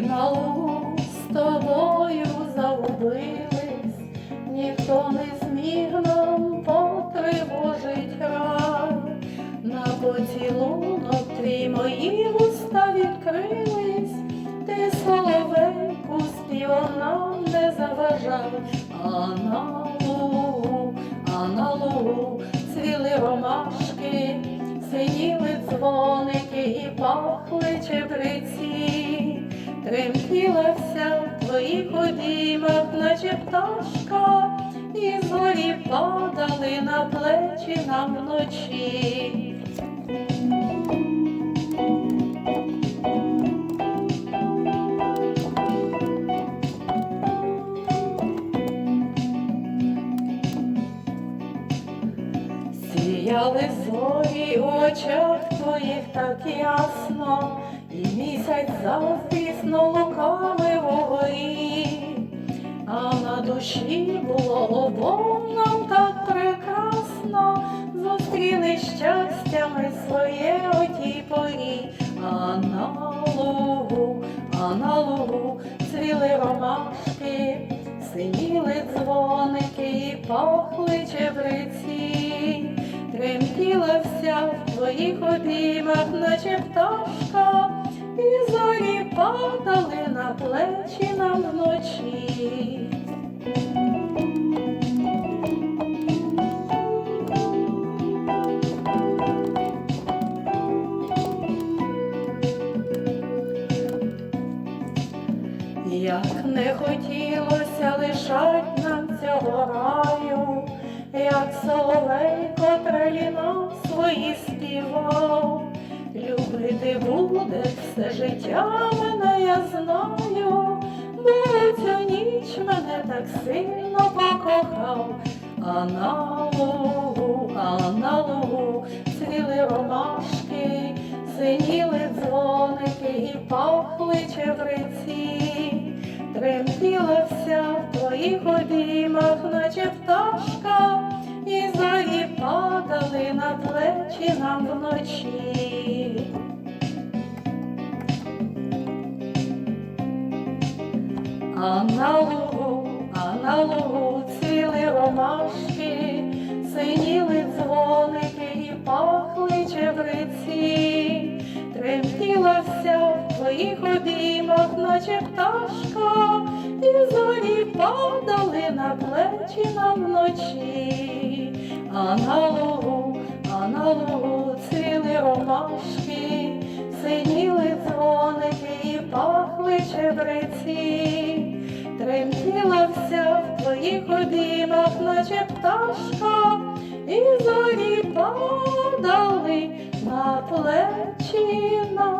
наук з тобою загубились, ніхто не зміг нам потривожить рай. на поцілунок твій мої вуста відкрились, ти соловейку співа нам не заважав, а на лугу, а на лугу цвіли ромашки, синіли дзвоники і пахли чебриці тремтіла вся в твоїх обіймах, наче пташка, і зорі падали на плечі нам вночі. Сіяли зорі у очах твоїх так ясно, і місяць заздрісно душі було обом нам так прекрасно, зустріли щастями своє у тій порі, а на лугу, а на лугу цвіли ромашки, синіли дзвоники і пахли чебреці, тремтіла вся в твоїх обіймах, наче пташка, і зорі падали на плечі нам вночі. Як не хотілося лишать нам цього раю, як соловейко траліно свої співав, любити буде все життя мене, я знаю, бо цю ніч мене так сильно покохав, а на лугу, а на цвіли ромашки, синіли дзвоники і пахли чевриці, вся в твоїх обіймах, наче пташка, і зорі падали на плечі нам вночі. А на лугу, а на лугу цвіли ромашки, синіли дзвоники і пахли чебреці, тремтіла вся в твоїх обіймах, наче пташка, і зорі падали на плечі нам вночі, а на лугу, а на лугу цвіли ромашки, синіли дзвоники і пахли чебреці, тремтіла вся в твоїх обіймах, наче пташка, і зорі падали на плечі нам.